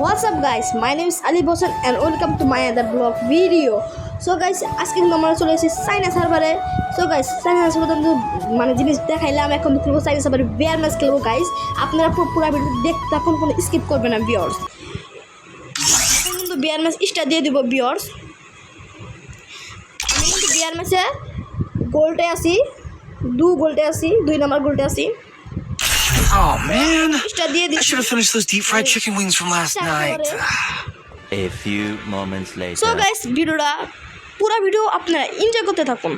What's up, guys? My name is Ali Bosan, and welcome to my other vlog video. So guys আজকে কিন্তু আমরা চলে এসেছি চাইনা সার্ভারে সো গাইস চাইনা সার্ভারে মানে জিনিস দেখাইলাম, এখন খেলব চাইনা সার্ভারে বিয়ার ম্যাচ খেলব গাইস আপনারা পুরো ভিডিও দেখতে থাকুন, কোনো স্কিপ করবেন না বিয়ার্স এখন কিন্তু বিয়ার ম্যাচ স্টার দিয়ে দিব বিয়ার্স আমি কিন্তু বিয়ার ম্যাচে গোল্ডে আছি, দু গোল্ডে আছি, দুই নাম্বার গোল্ডে আছি। Oh man, I should have finished those deep fried chicken wings from last night. A few moments later. So guys, ভিডিওটা পুরো ভিডিও আপনারা এনজয় করতে থাকুন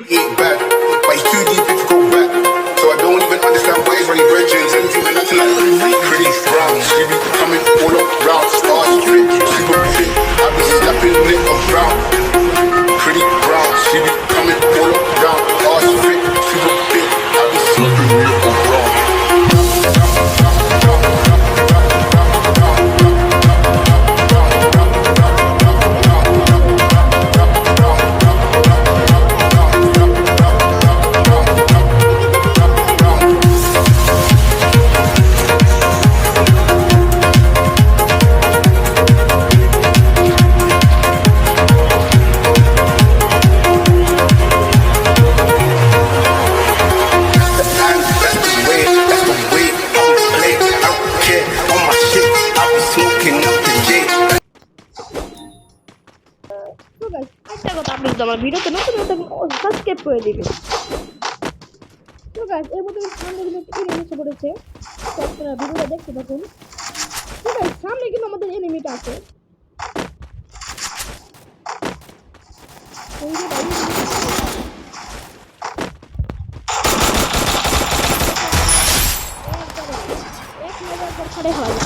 করে দিবেন। তো গাইস এর মধ্যে পড়েছে। তো ভিডিওটা দেখতে থাকুন। তো গাইস সামনে কিন্তু আমাদের এনিমিটা আছে এক নম্বর দরকারে হয়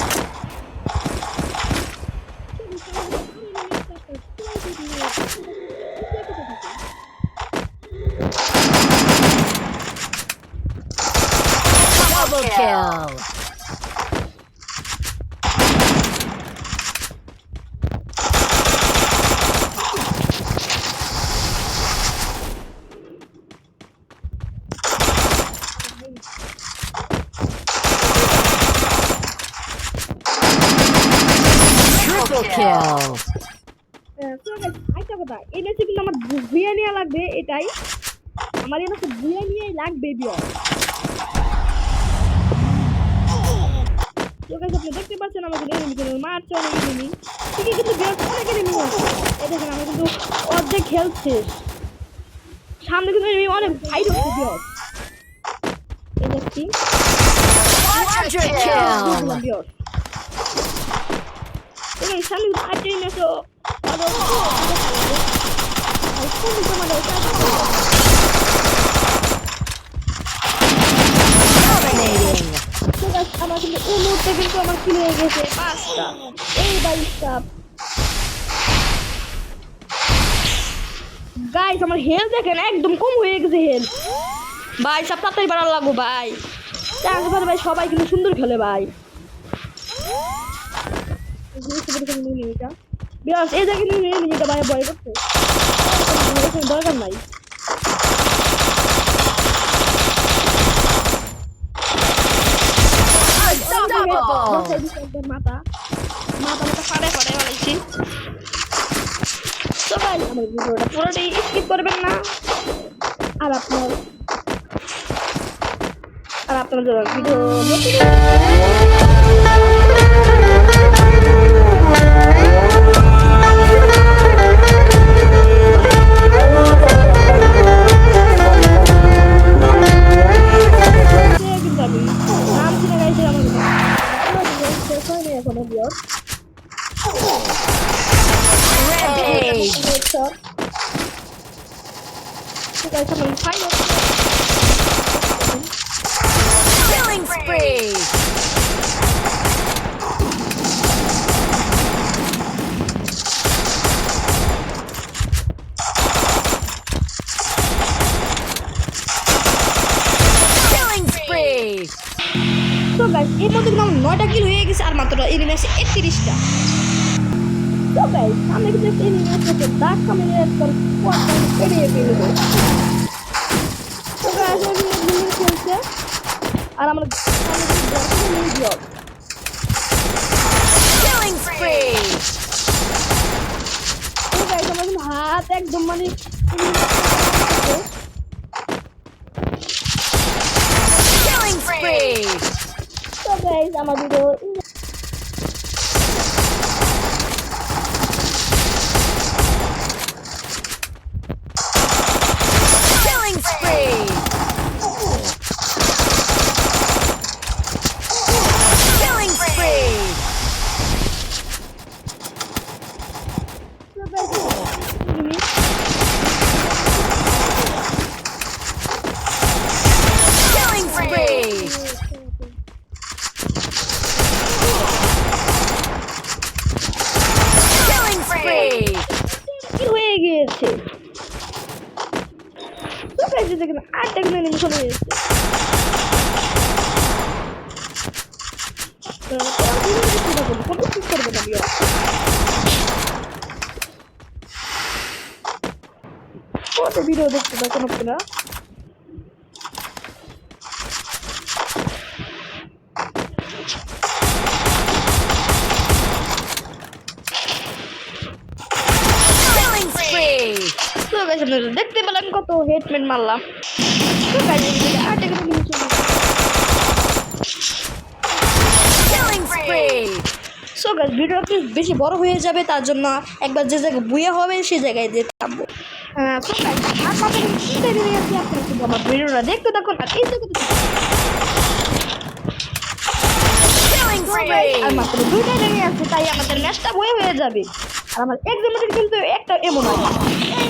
Double kill. Triple kill. আরেকটা কথা ম্যাচে কিন্তু আমার নেওয়া লাগবে এটাই। আমার ম্যাচে ভুয়ে নিয়েই লাগবে বিয়র তো আপনি দেখতে পাচ্ছেন আমাদের এনিমি কিন্তু মারছে অনেক এনিমি ঠিকই কিন্তু বিয়র অনেক এনিমি এই দেখেন আমরা কিন্তু অর্ধেক হেলথ শেষ। সামনে কিন্তু enemy অনেক ফাইট হচ্ছে বিয়র এই দেখছি। Quadra kill. বুঝলাম বিয়র তো guys, সামনে কিন্তু আরেকটা enemy আছে ও- আরও আর কোন দিকে আমাদের Dominating. আমার কিন্তু এই মুহূর্তে কিন্তু আমার কিনে গেছে এই বাইশটা গাইস আমার হেলথ দেখেন একদম কম হয়ে গেছে হেলথ ভাই সব তাড়াতাড়ি বাড়ার লাগবো ভাই চাষবার ভাই সবাই কিন্তু সুন্দর খেলে ভাই বিরাট এই জায়গায় নিয়ে নিয়ে নিয়ে ভাই ভয় করছে এখানে দরকার নাই Unstoppable. মাথা মাথা মাথা ফাড়ে ফাড়ে ফেলাইছি তো ভাই আমার ভিডিওটা পুরোটাই স্কিপ করবেন না আর আপনার আর আপনার জন্য ভিডিও নাম কিনে গাইছি আমার শেষ হয়নি এখনও বিয়র Rampage. Shot. ঠিক আছে গাইজ এর মধ্যে কিন্তু আমার নয়টা কিল হয়ে গেছে আর মাত্র এনিমি আছে একত্রিশটা। তো গাইজ আমি কিন্তু একটা এনিমি আছে দাগ কামিয়ে একবার পেরিয়ে ফেলব। তো গাইজ আমি বিল্ডিং খেলছে আর আমার হাত একদম মানে তো গাইস আটটা গুলো নিয়ে চলে গেছে কত কি করবে না বিয়া কত ভিডিও দেখতে থাকুন আপনারা Killing spree. তো গাইস আপনারা দেখতে পেলেন কত হেডমেট মারলাম গেছে. সো ভিডিওটি বেশি বড় হয়ে যাবে তার জন্য একবার যে জায়গায় বুয়া হবে সেই জায়গায় গেছে আপনারা শুধু আমার ভিডিওটা দেখতে থাকুন আর এই আর মাত্র দুইটা লেগে আছে তাই আমাদের ম্যাচটা বয়ে হয়ে যাবে। আর আমার এক্সামের কিন্তু একটা এমন হয় এই